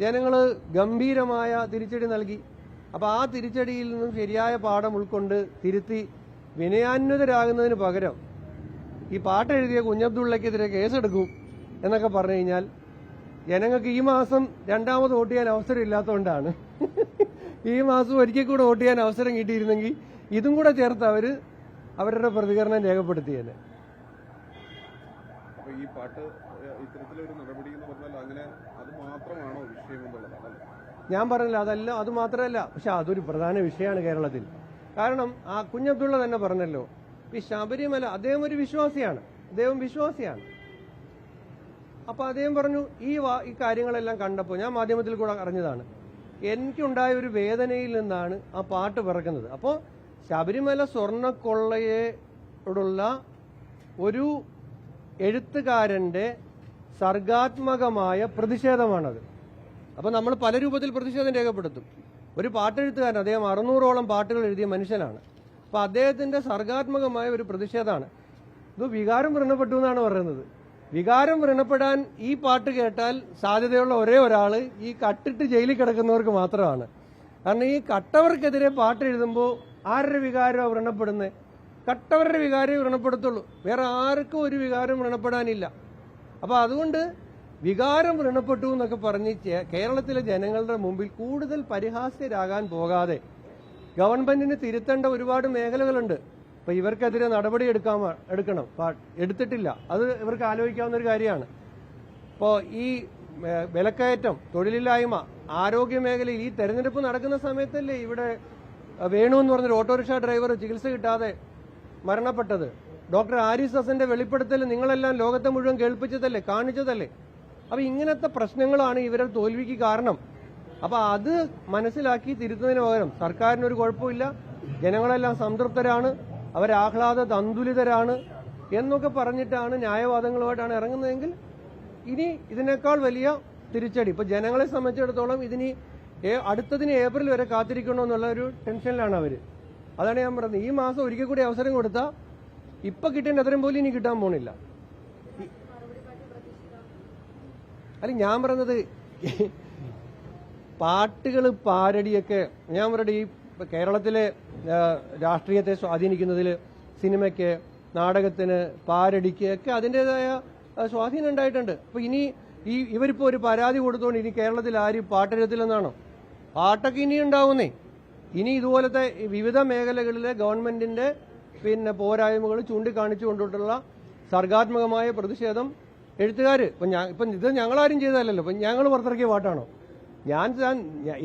ജനങ്ങൾ ഗംഭീരമായ തിരിച്ചടി നൽകി. അപ്പോൾ ആ തിരിച്ചടിയിൽ നിന്നും ശരിയായ പാഠം ഉൾക്കൊണ്ട് തിരുത്തി വിനയാന്വിതരാകുന്നതിന് പകരം ഈ പാട്ടെഴുതിയ കുഞ്ഞബ്ദുള്ളക്കെതിരെ കേസെടുക്കും എന്നൊക്കെ പറഞ്ഞു കഴിഞ്ഞാൽ ജനങ്ങൾക്ക് ഈ മാസം രണ്ടാമത് വോട്ട് ചെയ്യാൻ അവസരം ഇല്ലാത്തതുകൊണ്ടാണ്. ഈ മാസം ഒരിക്കൽ കൂടെ വോട്ട് ചെയ്യാൻ അവസരം കിട്ടിയിരുന്നെങ്കിൽ ഇതും കൂടെ ചേർത്ത് അവർ അവരുടെ പ്രതികരണം രേഖപ്പെടുത്തിയത് ഈ പാട്ട് ഇത്തരത്തിലൊരു നടപടി എന്ന് പറഞ്ഞാൽ അങ്ങനെ അത് മാത്രമാണോ വിഷയം എന്നുള്ളതാണ് അല്ലേ? ഞാൻ പറഞ്ഞില്ല അതല്ല അത് മാത്രമല്ല. പക്ഷെ അതൊരു പ്രധാന വിഷയമാണ് കേരളത്തിൽ. കാരണം ആ കുഞ്ഞബ്ദുള്ള തന്നെ പറഞ്ഞല്ലോ ഈ ശബരിമല അദ്ദേഹം ഒരു വിശ്വാസിയാണ് അദ്ദേഹം വിശ്വാസിയാണ്. അപ്പൊ അദ്ദേഹം പറഞ്ഞു ഈ ഈ കാര്യങ്ങളെല്ലാം കണ്ടപ്പോൾ ഞാൻ മാധ്യമത്തിൽ കൂടെ അറിഞ്ഞതാണ് എനിക്കുണ്ടായ ഒരു വേദനയിൽ നിന്നാണ് ആ പാട്ട് പിറക്കുന്നത്. അപ്പോൾ ശബരിമല സ്വർണക്കൊള്ളയോടുള്ള ഒരു എഴുത്തുകാരന്റെ സർഗാത്മകമായ പ്രതിഷേധമാണത്. അപ്പോൾ നമ്മൾ പല രൂപത്തിൽ പ്രതിഷേധം രേഖപ്പെടുത്തും. ഒരു പാട്ടെഴുത്തുകാരൻ അദ്ദേഹം അറുന്നൂറോളം പാട്ടുകൾ എഴുതിയ മനുഷ്യനാണ്. അപ്പോൾ അദ്ദേഹത്തിന്റെ സർഗാത്മകമായ ഒരു പ്രതിഷേധമാണ്. ഇത് വികാരം വ്രണപ്പെട്ടു എന്നാണ് പറയുന്നത്. വികാരം വ്രണപ്പെടാൻ ഈ പാട്ട് കേട്ടാൽ സാധ്യതയുള്ള ഒരേ ഒരാൾ ഈ കട്ടിട്ട് ജയിലിൽ കിടക്കുന്നവർക്ക് മാത്രമാണ്. കാരണം ഈ കട്ടവർക്കെതിരെ പാട്ട് എഴുതുമ്പോൾ ആരുടെ വികാരമാണ് വ്രണപ്പെടുന്നത് കട്ടവരുടെ വികാരം വ്രണപ്പെടുത്തുള്ളൂ. വേറെ ആർക്കും ഒരു വികാരം വ്രണപ്പെടാനില്ല. അപ്പോൾ അതുകൊണ്ട് വികാരം വ്രണപ്പെട്ടു എന്നൊക്കെ പറഞ്ഞ് കേരളത്തിലെ ജനങ്ങളുടെ മുമ്പിൽ കൂടുതൽ പരിഹാസ്യരാകാൻ പോകാതെ ഗവൺമെന്റിന് തിരുത്തേണ്ട ഒരുപാട് മേഖലകളുണ്ട്. അപ്പൊ ഇവർക്കെതിരെ നടപടി എടുക്കാൻ എടുക്കണം. എടുത്തിട്ടില്ല. അത് ഇവർക്ക് ആലോചിക്കാവുന്ന ഒരു കാര്യമാണ്. ഇപ്പോൾ ഈ വിലക്കയറ്റം തൊഴിലില്ലായ്മ ആരോഗ്യ മേഖലയിൽ ഈ തെരഞ്ഞെടുപ്പ് നടക്കുന്ന സമയത്തല്ലേ ഇവിടെ വേണു എന്ന് പറഞ്ഞൊരു ഓട്ടോറിക്ഷ ഡ്രൈവർ ചികിത്സ കിട്ടാതെ മരണപ്പെട്ടത്? ഡോക്ടർ ആരിസ് ഹസന്റെ വെളിപ്പെടുത്തൽ നിങ്ങളെല്ലാം ലോകത്തെ മുഴുവൻ കേൾപ്പിച്ചതല്ലേ? കാണിച്ചതല്ലേ? അപ്പൊ ഇങ്ങനത്തെ പ്രശ്നങ്ങളാണ് ഇവരെ തോൽവിക്ക് കാരണം. അപ്പൊ അത് മനസ്സിലാക്കി തിരുത്തുന്നതിന് പകരം സർക്കാരിന് ഒരു കുഴപ്പമില്ല. ജനങ്ങളെല്ലാം സംതൃപ്തരാണ്. അവരാഹ്ലാദ തന്തുലിതരാണ് എന്നൊക്കെ പറഞ്ഞിട്ടാണ് ന്യായവാദങ്ങളുമായിട്ടാണ് ഇറങ്ങുന്നതെങ്കിൽ ഇനി ഇതിനേക്കാൾ വലിയ തിരിച്ചടി. ഇപ്പൊ ജനങ്ങളെ സംബന്ധിച്ചിടത്തോളം ഇതിനി അടുത്തതിന് ഏപ്രിൽ വരെ കാത്തിരിക്കണമെന്നുള്ള ഒരു ടെൻഷനിലാണ് അവർ. അതാണ് ഞാൻ പറയുന്നത് ഈ മാസം ഒരിക്കൽ കൂടി അവസരം കൊടുത്താൽ ഇപ്പൊ കിട്ടേണ്ട അത്രയും പോലും ഇനി കിട്ടാൻ പോണില്ല. അല്ല ഞാൻ പറഞ്ഞത് പാട്ടുകൾ പാരടിയൊക്കെ ഞാൻ പറയുന്നത് ഈ കേരളത്തിലെ രാഷ്ട്രീയത്തെ സ്വാധീനിക്കുന്നതിൽ സിനിമയ്ക്ക് നാടകത്തിന് പാരടിക്ക് ഒക്കെ അതിന്റെതായ സ്വാധീനം ഉണ്ടായിട്ടുണ്ട്. അപ്പൊ ഇനി ഈ ഇവരിപ്പോ ഒരു പരാതി കൊടുത്തോണ്ട് ഇനി കേരളത്തിൽ ആരും പാട്ടെഴുത്തില്ലെന്നാണോ പാട്ടൊക്കെ ഇനി ഉണ്ടാവുന്നേ. ഇനി ഇതുപോലത്തെ വിവിധ മേഖലകളിലെ ഗവൺമെന്റിന്റെ പിന്നെ പോരായ്മകൾ ചൂണ്ടിക്കാണിച്ചുകൊണ്ടിട്ടുള്ള സർഗാത്മകമായ പ്രതിഷേധം എഴുത്തുകാര് ഇപ്പം ഞാൻ ഇപ്പം ഇത് ഞങ്ങളാരും ചെയ്തതല്ലല്ലോ. ഇപ്പം ഞങ്ങൾ പുറത്തിറക്കിയ പാട്ടാണോ? ഞാൻ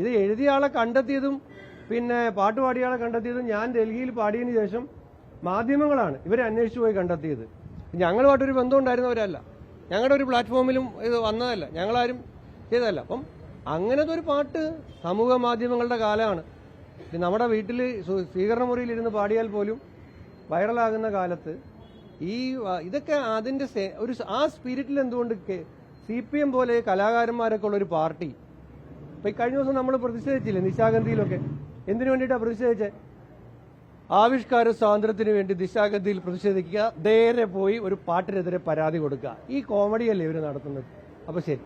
ഇത് എഴുതിയ ആളെ കണ്ടെത്തിയതും പിന്നെ പാട്ട് പാടിയ ആളെ കണ്ടെത്തിയതും ഞാൻ ഡൽഹിയിൽ പാടിയതിന് ശേഷം മാധ്യമങ്ങളാണ് ഇവരെ അന്വേഷിച്ചു പോയി കണ്ടെത്തിയത്. ഞങ്ങളുമായിട്ടൊരു ബന്ധം ഉണ്ടായിരുന്നവരല്ല. ഞങ്ങളുടെ ഒരു പ്ലാറ്റ്ഫോമിലും ഇത് വന്നതല്ല. ഞങ്ങളാരും ചെയ്തതല്ല. അപ്പം അങ്ങനത്തെ ഒരു പാട്ട് സമൂഹ മാധ്യമങ്ങളുടെ കാലമാണ്. നമ്മുടെ വീട്ടിൽ സ്വീകരണ മുറിയിൽ ഇരുന്ന് പാടിയാൽ പോലും വൈറലാകുന്ന കാലത്ത് ഈ ഇതൊക്കെ അതിന്റെ ഒരു ആ സ്പിരിറ്റിൽ എന്തുകൊണ്ട് സി പി എം പോലെ കലാകാരന്മാരൊക്കെ ഉള്ള ഒരു പാർട്ടി. ഇപ്പൊ ഈ കഴിഞ്ഞ ദിവസം നമ്മൾ പ്രതിഷേധിച്ചില്ലേ നിശാഗന്ധിയിലൊക്കെ? എന്തിനു വേണ്ടിയിട്ടാണ് പ്രതിഷേധിച്ചത് ആവിഷ്കാര സ്വാതന്ത്ര്യത്തിന് വേണ്ടി ദിശാഗന്ധിയിൽ പ്രതിഷേധിക്കുക നേരെ പോയി ഒരു പാട്ടിനെതിരെ പരാതി കൊടുക്കുക. ഈ കോമഡിയല്ലേ ഇവർ നടത്തുന്നത്. അപ്പൊ ശരി.